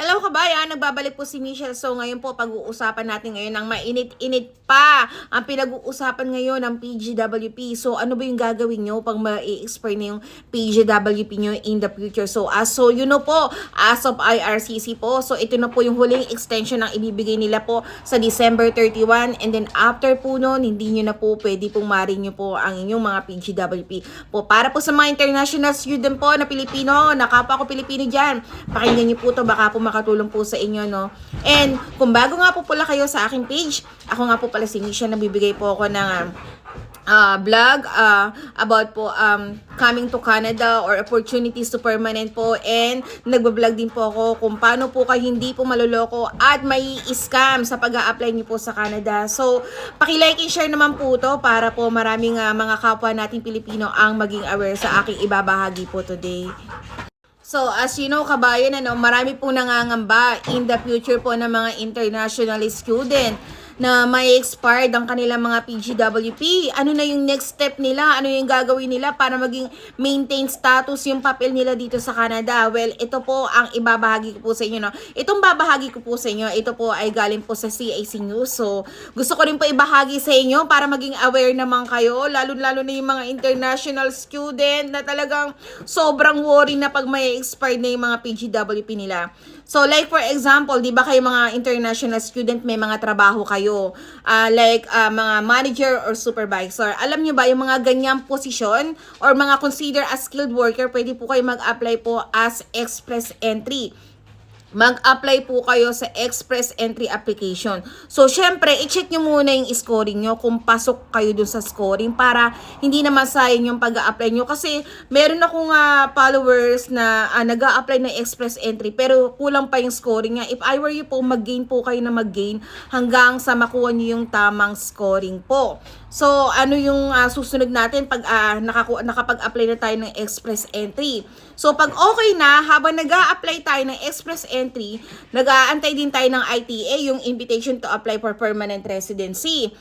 Hello kabayan, nagbabalik po si Michelle. So ngayon po pag-uusapan natin ngayon ng mainit-init pa ang pinag-uusapan ngayon ng PGWP. So ano ba yung gagawin nyo pag ma-expire na yung PGWP nyo in the future? So as so you know po, as of IRCC po, so ito na po yung huling extension ng ibibigay nila po sa December 31 and then after po noon, hindi nyo na po pwede pong marin nyo po ang inyong mga PGWP. Po para po sa mga international student po na Pilipino, na kapwa ko Pilipino dyan, pakinggan nyo po to baka po makatulong po sa inyo, no? And kung bago nga po pala kayo sa aking page, ako nga po pala si Misha, nabibigay po ako ng uh, vlog uh, about po um, coming to Canada or opportunities to permanent po and nagbablog din po ako kung paano po kayo hindi po maloloko at may scam sa pag apply niyo po sa Canada. So, pakilike and share naman po to para po maraming uh, mga kapwa nating Pilipino ang maging aware sa aking ibabahagi po today. So, as you know, kabayan, ano, marami po nangangamba in the future po ng mga international student na may expired ang kanilang mga PGWP. Ano na yung next step nila? Ano yung gagawin nila para maging maintain status yung papel nila dito sa Canada? Well, ito po ang ibabahagi ko po sa inyo. No? Itong babahagi ko po sa inyo, ito po ay galing po sa CAC News. So, gusto ko rin po ibahagi sa inyo para maging aware naman kayo, lalo-lalo na yung mga international student na talagang sobrang worry na pag may expired na yung mga PGWP nila. So, like for example, di ba kayo mga international student, may mga trabaho kayo. Ah, like ah, mga manager or supervisor. Alam nyo ba, yung mga ganyang posisyon or mga consider as skilled worker, pwede po kayo mag-apply po as express entry mag-apply po kayo sa express entry application. So, syempre, i-check nyo muna yung scoring nyo kung pasok kayo dun sa scoring para hindi naman sayang yung pag-apply nyo. Kasi, meron akong uh, followers na uh, nag apply ng express entry pero kulang pa yung scoring niya. If I were you po, mag-gain po kayo na mag-gain hanggang sa makuha nyo yung tamang scoring po. So, ano yung uh, susunod natin pag uh, nakaku- nakapag-apply na tayo ng express entry? So, pag okay na, habang nag apply tayo ng express entry, nag-aantay din tayo ng ITA, yung invitation to apply for permanent residency.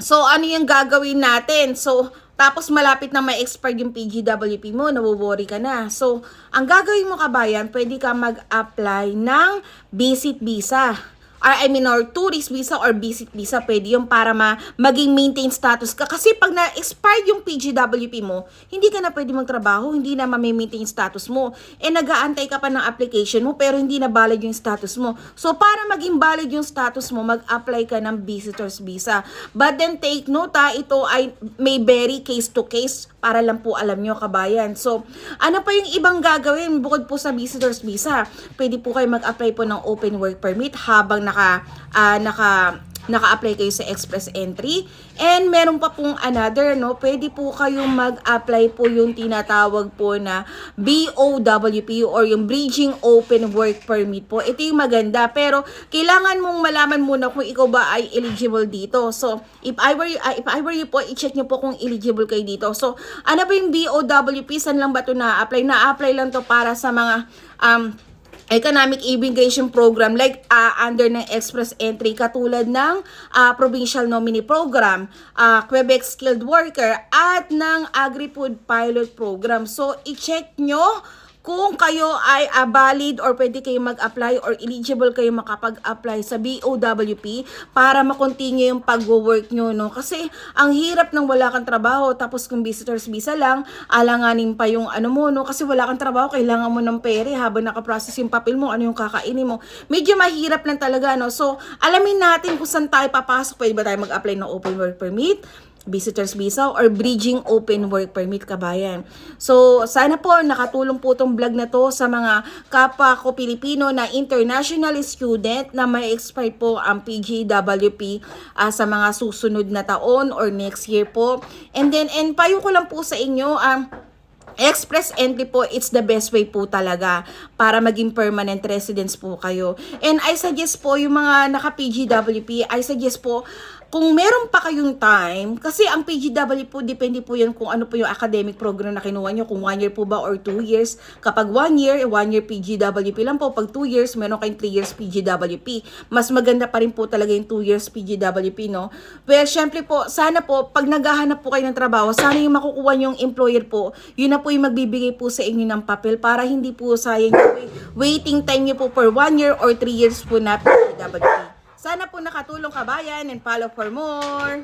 So, ano yung gagawin natin? So, tapos malapit na may expire yung PGWP mo, nawo-worry ka na. So, ang gagawin mo kabayan, pwede ka mag-apply ng visit visa or I mean, or tourist visa or visit visa, pwede yung para ma maging maintain status ka. Kasi pag na-expired yung PGWP mo, hindi ka na pwede magtrabaho, hindi na ma-maintain status mo. E nag-aantay ka pa ng application mo, pero hindi na valid yung status mo. So, para maging valid yung status mo, mag-apply ka ng visitor's visa. But then, take note ha, ito ay may very case to case para lang po alam nyo kabayan. So, ano pa yung ibang gagawin bukod po sa visitor's visa? Pwede po kayo mag-apply po ng open work permit habang naka uh, naka naka-apply kayo sa express entry. And meron pa pong another, no? Pwede po kayong mag-apply po yung tinatawag po na BOWP or yung Bridging Open Work Permit po. Ito yung maganda. Pero, kailangan mong malaman muna kung ikaw ba ay eligible dito. So, if I were uh, if I were you po, i-check nyo po kung eligible kayo dito. So, ano ba yung BOWP? Saan lang ba ito na-apply? Na-apply lang to para sa mga um, economic immigration program like uh, under ng express entry katulad ng uh, provincial nominee program, uh, Quebec skilled worker at ng agri-food pilot program. So i-check nyo kung kayo ay uh, valid or pwede kayo mag-apply or eligible kayo makapag-apply sa BOWP para makontinue yung pag-work nyo, no? Kasi ang hirap ng wala kang trabaho tapos kung visitors visa lang, alanganin pa yung ano mo, no? Kasi wala kang trabaho, kailangan mo ng pere habang nakaprocess yung papel mo, ano yung kakainin mo. Medyo mahirap lang talaga, no? So, alamin natin kung saan tayo papasok. Pwede ba tayo mag-apply ng open work permit? Visitors visa or bridging open work permit kabayan. So, sana po nakatulong po tong vlog na to sa mga kapwa ko Pilipino na international student na may expire po ang PGWP uh, sa mga susunod na taon or next year po. And then, and payo ko lang po sa inyo, um, Express entry po, it's the best way po talaga para maging permanent residence po kayo. And I suggest po, yung mga naka-PGWP, I suggest po, kung meron pa kayong time, kasi ang PGW po, depende po yan kung ano po yung academic program na kinuha nyo, kung one year po ba or two years. Kapag one year, eh, one year PGWP lang po. Pag two years, meron kayong three years PGWP. Mas maganda pa rin po talaga yung two years PGWP, no? Well, syempre po, sana po, pag naghahanap po kayo ng trabaho, sana yung makukuha yung employer po, yun na po yung magbibigay po sa inyo ng papel para hindi po sayang yung waiting time nyo po for one year or three years po na PGWP. Sana po nakatulong kabayan and follow for more.